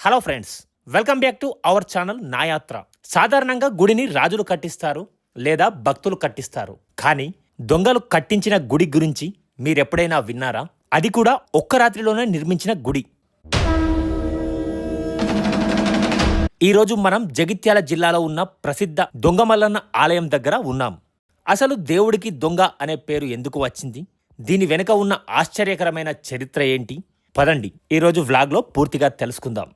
Hello friends welcome back to our channel నాయాత్ర సాధారణంగా గుడిని రాజులు కట్టిస్తారు లేదా భక్తులు కట్టిస్తారు. కానీ దొంగలు కట్టించిన గుడి గురించి మీరెప్పుడైనా విన్నారా? అది కూడా ఒక్క రాత్రిలోనే నిర్మించిన గుడి. ఈరోజు మనం జగిత్యాల జిల్లాలో ఉన్న ప్రసిద్ధ దొంగమల్లన్న ఆలయం దగ్గర ఉన్నాం. అసలు దేవుడికి దొంగ అనే పేరు ఎందుకు వచ్చింది? దీని వెనుక ఉన్న ఆశ్చర్యకరమైన చరిత్ర ఏంటి? పదండి ఈరోజు వ్లాగ్లో పూర్తిగా తెలుసుకుందాం.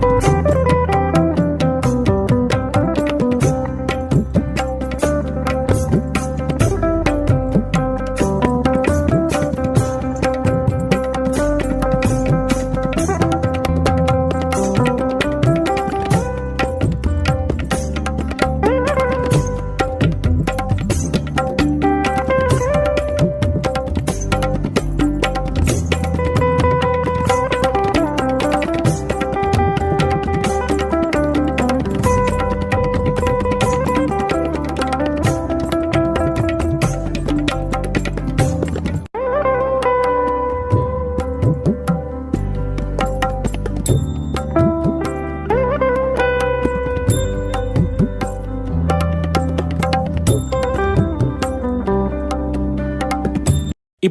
Thank you.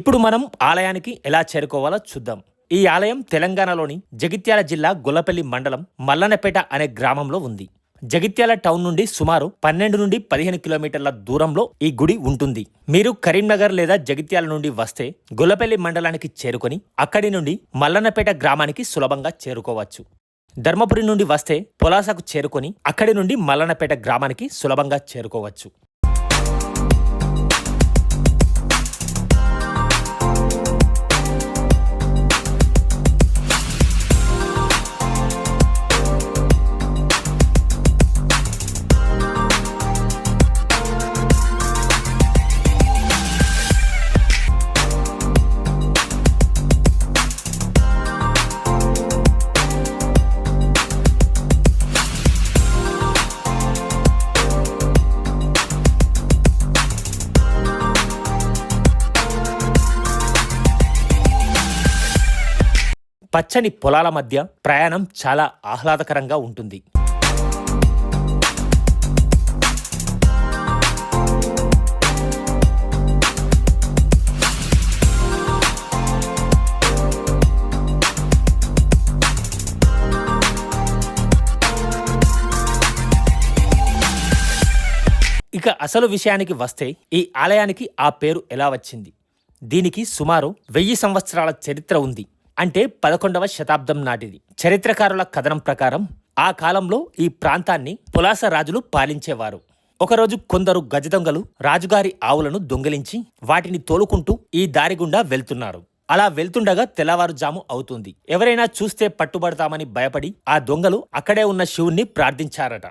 ఇప్పుడు మనం ఆలయానికి ఎలా చేరుకోవాలో చూద్దాం. ఈ ఆలయం తెలంగాణలోని జగిత్యాల జిల్లా గొల్లపల్లి మండలం మల్లనపేట అనే గ్రామంలో ఉంది. జగిత్యాల టౌన్ నుండి సుమారు పన్నెండు నుండి పదిహేను కిలోమీటర్ల దూరంలో ఈ గుడి ఉంటుంది. మీరు కరీంనగర్ లేదా జగిత్యాల నుండి వస్తే గొల్లపల్లి మండలానికి చేరుకొని అక్కడి నుండి మల్లనపేట గ్రామానికి సులభంగా చేరుకోవచ్చు. ధర్మపురి నుండి వస్తే పొలాసకు చేరుకొని అక్కడి నుండి మల్లనపేట గ్రామానికి సులభంగా చేరుకోవచ్చు. పచ్చని పొలాల మధ్య ప్రయాణం చాలా ఆహ్లాదకరంగా ఉంటుంది. ఇక అసలు విషయానికి వస్తే ఈ ఆలయానికి ఆ పేరు ఎలా వచ్చింది? దీనికి సుమారు వెయ్యి సంవత్సరాల చరిత్ర ఉంది. అంటే పదకొండవ శతాబ్దం నాటిది. చరిత్రకారుల కథనం ప్రకారం ఆ కాలంలో ఈ ప్రాంతాన్ని పులాస రాజులు పాలించేవారు. ఒకరోజు కొందరు గజదొంగలు రాజుగారి ఆవులను దొంగిలించి వాటిని తోలుకుంటూ ఈ దారి గుండా వెళ్తున్నారు. అలా వెళ్తుండగా తెల్లవారుజాము అవుతుంది. ఎవరైనా చూస్తే పట్టుబడతామని భయపడి ఆ దొంగలు అక్కడే ఉన్న శివుణ్ణి ప్రార్థించారట.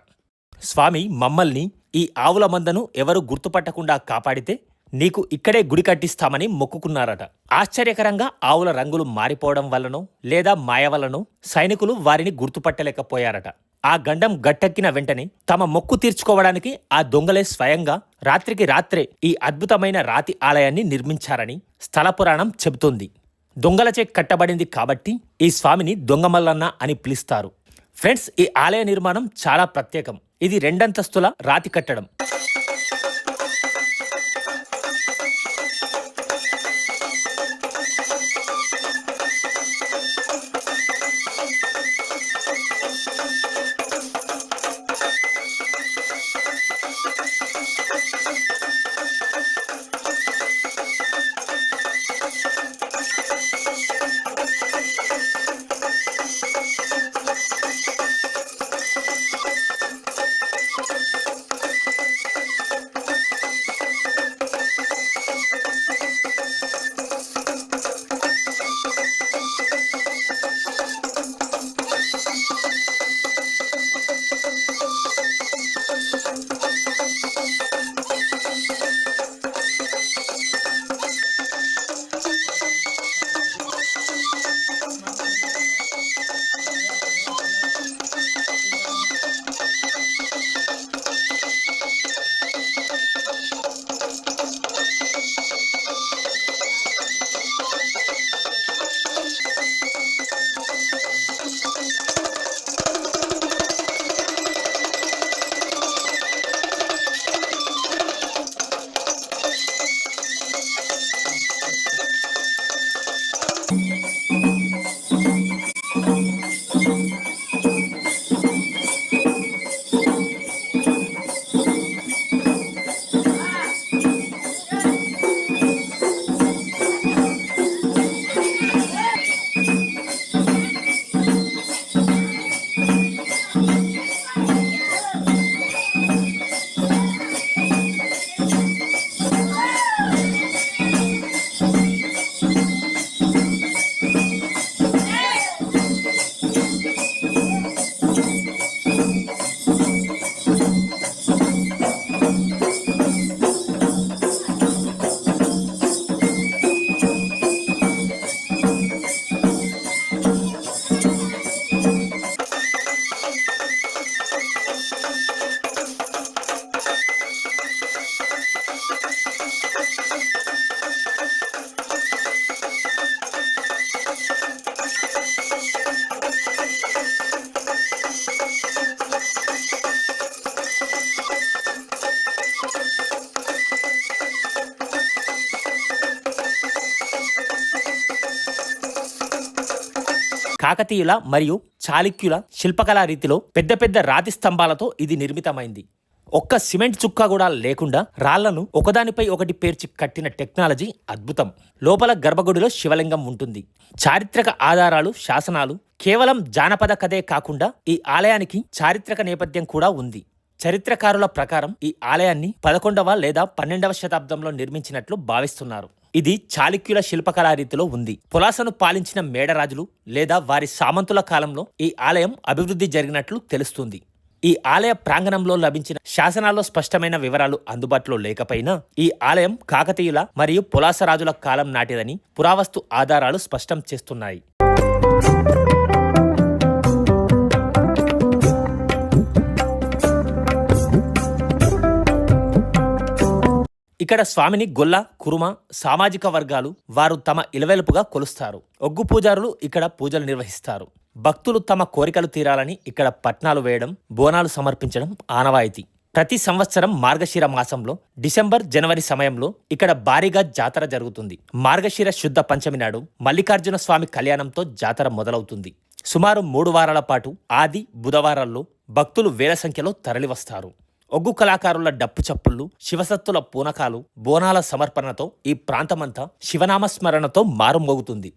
స్వామి మమ్మల్ని ఈ ఆవుల మందను ఎవరు గుర్తుపట్టకుండా కాపాడితే నీకు ఇక్కడే గుడి కట్టిస్తామని మొక్కుకున్నారట. ఆశ్చర్యకరంగా ఆవుల రంగులు మారిపోవడం వల్లనో లేదా మాయ వల్లనో సైనికులు వారిని గుర్తుపట్టలేకపోయారట. ఆ గండం గట్టెక్కిన వెంటనే తమ మొక్కు తీర్చుకోవడానికి ఆ దొంగలే స్వయంగా రాత్రికి రాత్రే ఈ అద్భుతమైన రాతి ఆలయాన్ని నిర్మించారని స్థల పురాణం చెబుతుంది. దొంగలచే కట్టబడింది కాబట్టి ఈ స్వామిని దొంగమల్లన్న అని పిలుస్తారు. ఫ్రెండ్స్ ఈ ఆలయ నిర్మాణం చాలా ప్రత్యేకం. ఇది రెండంతస్తుల రాతి కట్టడం. కాకతీయుల మరియు చాళుక్యుల శిల్పకళా రీతిలో పెద్ద పెద్ద రాతి స్తంభాలతో ఇది నిర్మితమైంది. ఒక్క సిమెంట్ చుక్క కూడా లేకుండా రాళ్ళను ఒకదానిపై ఒకటి పేర్చి కట్టిన టెక్నాలజీ అద్భుతం. లోపల గర్భగుడిలో శివలింగం ఉంటుంది. చారిత్రక ఆధారాలు శాసనాలు కేవలం జానపద కథే కాకుండా ఈ ఆలయానికి చారిత్రక నేపథ్యం కూడా ఉంది. చరిత్రకారుల ప్రకారం ఈ ఆలయాన్ని పదకొండవ లేదా పన్నెండవ శతాబ్దంలో నిర్మించినట్లు భావిస్తున్నారు. ఇది చాళుక్యుల శిల్పకళా రీతిలో ఉంది. పులాసను పాలించిన మేడరాజులు లేదా వారి సామంతుల కాలంలో ఈ ఆలయం అభివృద్ధి జరిగినట్లు తెలుస్తుంది. ఈ ఆలయ ప్రాంగణంలో లభించిన శాసనాల్లో స్పష్టమైన వివరాలు అందుబాటులో లేకపోయినా ఈ ఆలయం కాకతీయుల మరియు పులాసరాజుల కాలం నాటిదని పురావస్తు ఆధారాలు స్పష్టం చేస్తున్నాయి. ఇక్కడ స్వామిని గొల్ల కురుమ సామాజిక వర్గాలు వారు తమ ఇలవెలుపుగా కొలుస్తారు. ఒగ్గు పూజారులు ఇక్కడ పూజలు నిర్వహిస్తారు. భక్తులు తమ కోరికలు తీరాలని ఇక్కడ పట్నాలు వేయడం బోనాలు సమర్పించడం ఆనవాయితీ. ప్రతి సంవత్సరం మార్గశిర మాసంలో డిసెంబర్ జనవరి సమయంలో ఇక్కడ భారీగా జాతర జరుగుతుంది. మార్గశిర శుద్ధ పంచమి నాడు మల్లికార్జున స్వామి కళ్యాణంతో జాతర మొదలవుతుంది. సుమారు మూడు వారాల పాటు ఆది బుధవారాల్లో భక్తులు వేల సంఖ్యలో తరలివస్తారు. ఒగ్గు కళాకారుల డప్పు చప్పుళ్ళు శివసత్తుల పూనకాలు బోనాల సమర్పణతో ఈ ప్రాంతమంతా శివనామస్మరణతో మారుమోగుతుంది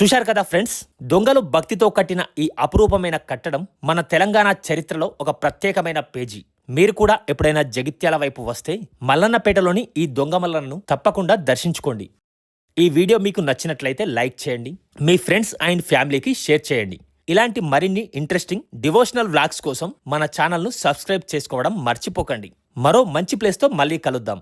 చూశారు కదా ఫ్రెండ్స్? దొంగలు భక్తితో కట్టిన ఈ అపురూపమైన కట్టడం మన తెలంగాణ చరిత్రలో ఒక ప్రత్యేకమైన పేజీ. మీరు కూడా ఎప్పుడైనా జగిత్యాల వైపు వస్తే మల్లన్నపేటలోని ఈ దొంగ తప్పకుండా దర్శించుకోండి. ఈ వీడియో మీకు నచ్చినట్లయితే లైక్ చేయండి మీ ఫ్రెండ్స్ అండ్ ఫ్యామిలీకి షేర్ చేయండి. ఇలాంటి మరిన్ని ఇంట్రెస్టింగ్ డివోషనల్ వ్లాగ్స్ కోసం మన ఛానల్ను సబ్స్క్రైబ్ చేసుకోవడం మర్చిపోకండి. మరో మంచి ప్లేస్తో మళ్ళీ కలుద్దాం.